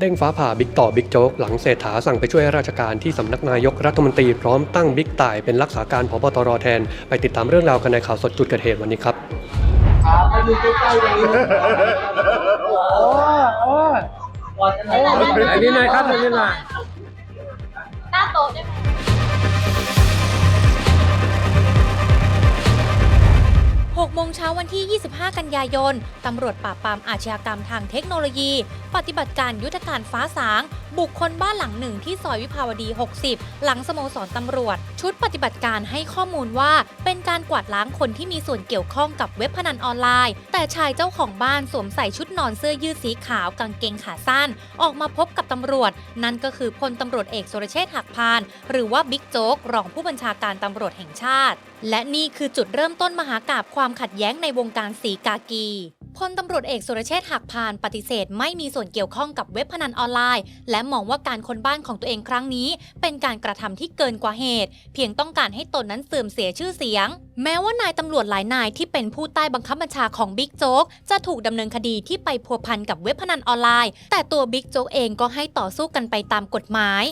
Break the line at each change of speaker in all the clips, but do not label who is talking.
เด้งฟ้าผ่าบิ๊กต่อบิ๊กโจ๊กหลังเศรษฐาสั่งไปช่วยราชการที่สำนักนายกรัฐมนตรีพร้อมตั้งบิ๊กต่ายเป็นรักษาการพบตรแทน ไปติดตามเรื่องราวกันในข่าวสดจุดเกิดเหตุวันนี้ครับ
ครับให้ดูใกล้ๆเลยโอ้โอ้อันหน่อย
อันนี้หน่อยครับอันนี้หน่อย
หน้าโต๊ะได้ไหม 6 โมงเช้าวันที่ 25 กันยายน ตำรวจปราบปรามอาชญากรรมทางเทคโนโลยี ปฏิบัติการยุทธการฟ้าสาง บุกคนบ้านหลังหนึ่งที่ซอยวิภาวดี 60 หลังสโมสรตำรวจ ชุดปฏิบัติการให้ข้อมูลว่าเป็นการกวาดล้างคนที่มีส่วนเกี่ยวข้องกับเว็บพนันออนไลน์ แต่ชายเจ้าของบ้านสวมใส่ชุดนอนเสื้อยืดสีขาวกางเกงขาสั้น ออกมาพบกับตำรวจ นั่นก็คือพลตำรวจเอกสุรเชษฐ์หักพาน หรือว่าบิ๊กโจ๊กรองผู้บัญชาการตำรวจแห่งชาติ และนี่คือจุดเริ่มต้นมหากาบความขัดแย้งในวงการสีกากี พลตำรวจเอกสุรเชษฐ์หักพานปฏิเสธ ไม่มีส่วนเกี่ยวข้องกับเว็บพนันออนไลน์ และมองว่าการค้นบ้านของตัวเองครั้งนี้ เป็นการกระทำที่เกินกว่าเหตุ เพียงต้องการให้ตนนั้นเสื่อมเสียชื่อเสียง แม้ว่านายตำรวจหลายนายที่เป็นผู้ใต้บังคับบัญชาของบิ๊กโจ๊กจะถูกดำเนินคดีที่ไปพัวพันกับเว็บพนันออนไลน์ แต่ตัวบิ๊กโจ๊กเองก็ให้ต่อสู้กันไปตามกฎหมาย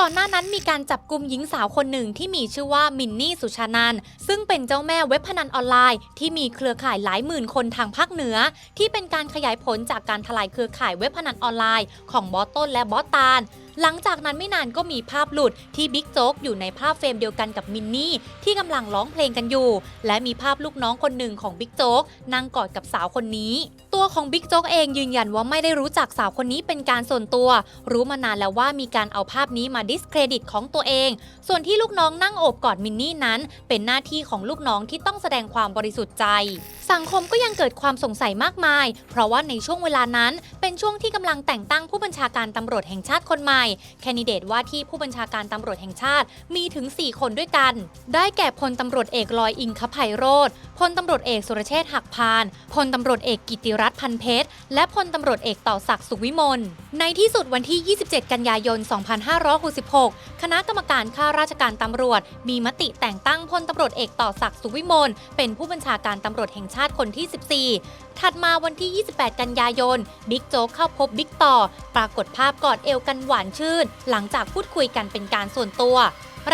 ก่อนหน้านั้นมีการจับกลุ่มหญิงสาวคนหนึ่งที่มีชื่อว่ามินนี่สุชานันซึ่งเป็นเจ้าแม่เว็บพนันออนไลน์ ที่มีเครือข่ายหลายหมื่นคนทางภาคเหนือ ที่เป็นการขยายผลจากการทลายเครือข่ายเว็บพนันออนไลน์ของบอสต้นและบอสตาลหลังจากนั้นไม่นานก็มีภาพหลุดที่บิ๊กโจ๊กอยู่ในภาพเฟรมเดียวกันกับมินนี่ที่กำลังร้องเพลงกันอยู่ และมีภาพลูกน้องคนหนึ่งของบิ๊กโจ๊กนั่งกอดกับสาวคนนี้ ตัวของบิ๊กโจ๊กเองยืนยันว่าไม่ได้รู้จักสาวคนนี้เป็นการส่วนตัว รู้มานานแล้วว่ามีการเอาภาพนี้มาดิสเครดิตของตัวเอง ส่วนที่ลูกน้องนั่งโอบกอดมินนี่นั้น เป็นหน้าที่ของลูกน้องที่ต้องแสดงความบริสุทธิ์ใจ สังคมก็ยังเกิดความสงสัยมากมาย เพราะว่าในช่วงเวลานั้น เป็นช่วงที่กำลังแต่งตั้งผู้บัญชาการตำรวจแห่งชาติคนใหม่ แคนดิเดตว่าที่ผู้บัญชาการตำรวจแห่งชาติมีถึง 4 คนด้วยกัน ได้แก่พลตำรวจเอกลอยอิงคภัยโรธพลตำรวจเอกสุรเชษฐ์หักพานพลตำรวจเอกกิติรัตน์พันเพชร และพลตำรวจเอกต่อศักดิ์สุขวิมล ในที่สุดวันที่ 27 กันยายน 2566 คณะกรรมการข้าราชการตำรวจ มีมติแต่งตั้งพลตำรวจเอกต่อศักดิ์สุขวิมล เป็นผู้บัญชาการตำรวจแห่งชาติคนที่ 14 ถัดมาวันที่ 28 กันยายน บิ๊กโจ๊กเข้าพบบิ๊กต่อ ปรากฏภาพกอดเอวกันหวานชื่น หลังจากพูดคุยกันเป็นการส่วนตัว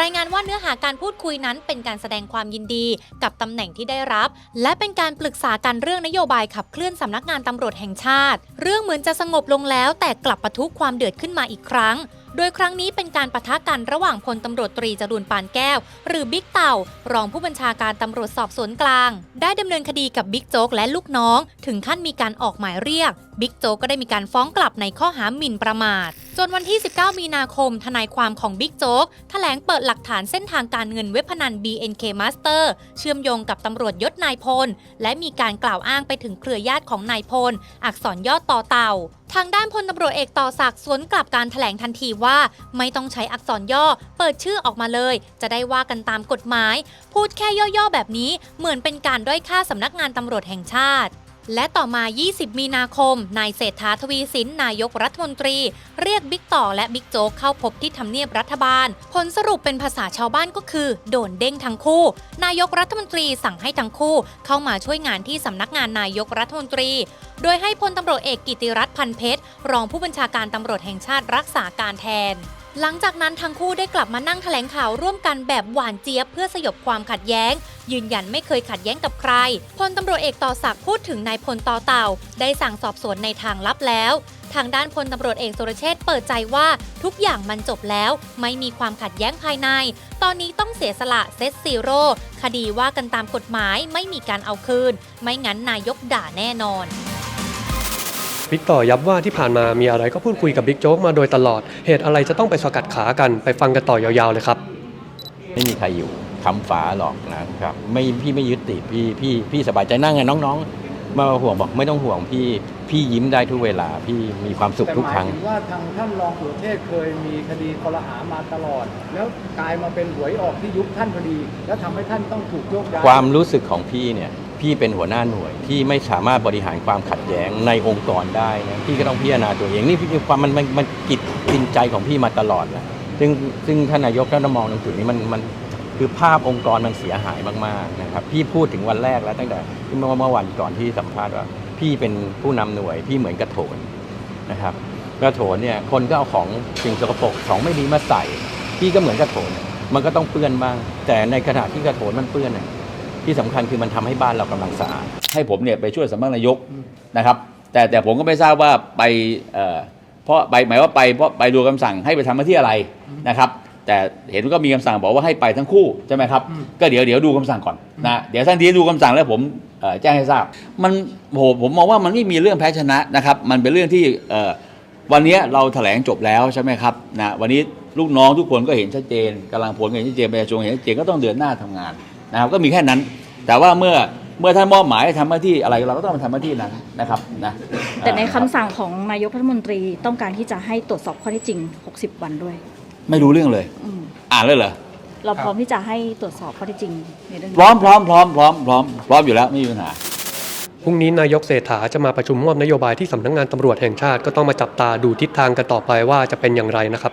รายงานว่าเนื้อหาการพูดคุยนั้นเป็นการแสดงความยินดีกับตำแหน่งที่ได้รับ และเป็นการปรึกษากันเรื่องนโยบายขับเคลื่อนสำนักงานตำรวจแห่งชาติ เรื่องเหมือนจะสงบลงแล้ว แต่กลับปะทุความเดือดขึ้นมาอีกครั้ง โดยครั้งนี้เป็นการปะทะกันระหว่างพลตำรวจตรีจรูนปานแก้ว หรือบิ๊กเต่า รองผู้บัญชาการตำรวจสอบสวนกลาง ได้ดำเนินคดีกับบิ๊กโจ๊กและลูกน้อง ถึงขั้นมีการออกหมายเรียก บิ๊กโจ๊กก็ได้มีการฟ้องกลับในข้อหาหมิ่นประมาท จนวันที่ 19 มีนาคม ทนายความของบิ๊กโจ๊กแถลงเปิดหลักฐานเส้นทางการเงินเว็บพนัน BNK Master เชื่อมโยงกับตำรวจยศนายพล และมีการกล่าวอ้างไปถึงเครือญาติของนายพล อักษรย่อต่อเต่า ทางด้านพลตำรวจเอกต่อศักดิ์สวนกลับการแถลงทันทีว่า ไม่ต้องใช้อักษรย่อ เปิดชื่อออกมาเลย จะได้ว่ากันตามกฎหมาย พูดแค่ย่อๆแบบนี้เหมือนเป็นการด้อยค่าสำนักงานตำรวจแห่งชาติ และต่อมา 20 มีนาคม นายเศรษฐาทวีสิน นายกรัฐมนตรี เรียกบิ๊กต่อและบิ๊กโจ๊กเข้าพบที่ทำเนียบรัฐบาล ผลสรุปเป็นภาษาชาวบ้านก็คือ โดนเด้งทั้งคู่ นายกรัฐมนตรีสั่งให้ทั้งคู่ เข้ามาช่วยงานที่สำนักงานนายกรัฐมนตรี โดยให้พลตำรวจเอกกิติรัตน์พันเพชร รองผู้บัญชาการตำรวจแห่งชาติรักษาการแทน หลังจากนั้นทั้งคู่ได้กลับมานั่งแถลงข่าวร่วมกันแบบหวานเจี๊ยบเพื่อสยบความขัดแย้ง ยืนยันไม่เคยขัดแย้งกับใครพลตำรวจเอกต่อศักดิ์พูดถึงนายพลต่อเต่า ได้สั่งสอบสวนในทางลับแล้ว ทางด้านพลตำรวจเอกสุรเชษเปิดใจว่าทุกอย่างมันจบแล้ว ไม่มีความขัดแย้งภายใน ตอนนี้ต้องเสียสละเซตซีโร่คดีว่ากันตามกฎหมายไม่มีการเอาคืน ไม่งั้นนายกด่าแน่นอน
บิ๊กต่อย้ำว่าที่ผ่านมามีอะไรก็พูดคุยกับบิ๊กโจ๊กมาโดยตลอด เหตุอะไรจะต้องไปสกัดขากันไปฟังกันต่อยาวๆเลยครับ
ไม่มีใครอยู่คำฝาหรอกนะครับไม่พี่ไม่ยึดติดพี่พี่พี่สบายใจนั่งไงน้องๆ มาห่วงบอกไม่ต้องห่วงพี่พี่ยิ้มได้ทุกเวลาพี่มีความสุขทุกครั้ง
แต่หมายถึงว่าทางท่านรองสุรเทพเคยมีคดีคอรหามาตลอด แล้วกลายมาเป็นหวยออกที่ยุคท่านพอดี แล้วทำให้ท่านต้องถูกโยกย้าย
ความรู้สึกของพี่เนี่ย พี่เป็นหัวหน้าหน่วยที่ไม่สามารถบริหารความขัดแย้งในองค์กรได้นะพี่ก็ต้องพิจารณาตัวเองนี่พี่ความมันมันมันกิดกินใจของพี่มาตลอดนะซึ่งซึ่งท่านนายกท่านมองตรงจุดนี้มันมันคือภาพองค์กรมันเสียหายมากๆนะครับพี่พูดถึงวันแรกแล้วตั้งแต่เมื่อเมื่อวันก่อนที่สัมภาษณ์ว่า พี่เป็นผู้นำหน่วย พี่เหมือนกระโถนนะครับกระโถนเนี่ยคนก็เอาของสิ่งสกปรกของไม่ดีมาใส่ พี่ก็เหมือนกระโถนมันก็ต้องเปื้อนบ้าง แต่ในขณะที่กระโถนมันเปื้อนเนี่ย ที่สำคัญคือมันทำให้บ้านเรากำลังสะอาด
ให้ผมเนี่ยไปช่วยสำนักนายกนะครับ แต่แต่ผมก็ไม่ทราบว่าไปเอ่อเพราะไปหมายว่าไปเพราะไปดูคำสั่งให้ไปทำหน้าที่อะไรนะครับ แต่เห็นก็มีคำสั่งบอกว่าให้ไปทั้งคู่ใช่ไหมครับก็เดี๋ยวเดี๋ยวดูคำสั่งก่อนนะเดี๋ยวท่านทีดูคำสั่งแล้วผมเอ่อแจ้งให้ทราบ มันโหผมมองว่ามันไม่มีเรื่องแพ้ชนะนะครับ มันเป็นเรื่องที่เอ่อวันนี้เราแถลงจบแล้วใช่ไหมครับนะวันนี้ลูกน้องทุกคนก็เห็นชัดเจนกำลังผลก็เห็นชัดเจนประชาชนเห็นชัดเจนก็ต้องเดินหน้าทำงาน นะครับก็มีแค่นั้น แต่ว่าเมื่อเมื่อท่านมอบหมายให้ทำหน้าที่อะไรเราก็ต้องมาทำหน้าที่นั้นนะครับนะ
แต่ในคำสั่งของนายกรัฐมนตรีต้องการที่จะให้ตรวจสอบข้อเท็จจริง 60 วันด้วย
ไม่รู้เรื่องเลย
อืม
อ่านเลยเหรอ
เราพร้อมที่จะให้ตรวจสอบข้อเท็จจริงในเรื่อง
พ
นี้
ร้อมพร้อมพร้อมพร้อมพร้อมพร้อมอยู่แล้วไม่มีปัญหา
พรุ่งนี้นายกเศรษฐาจะมาประชุมมอบนโยบายที่สำนักงานตำรวจแห่งชาติก็ต้องมาจับตาดูทิศทางกันต่อไปว่าจะเป็นอย่างไรนะครับ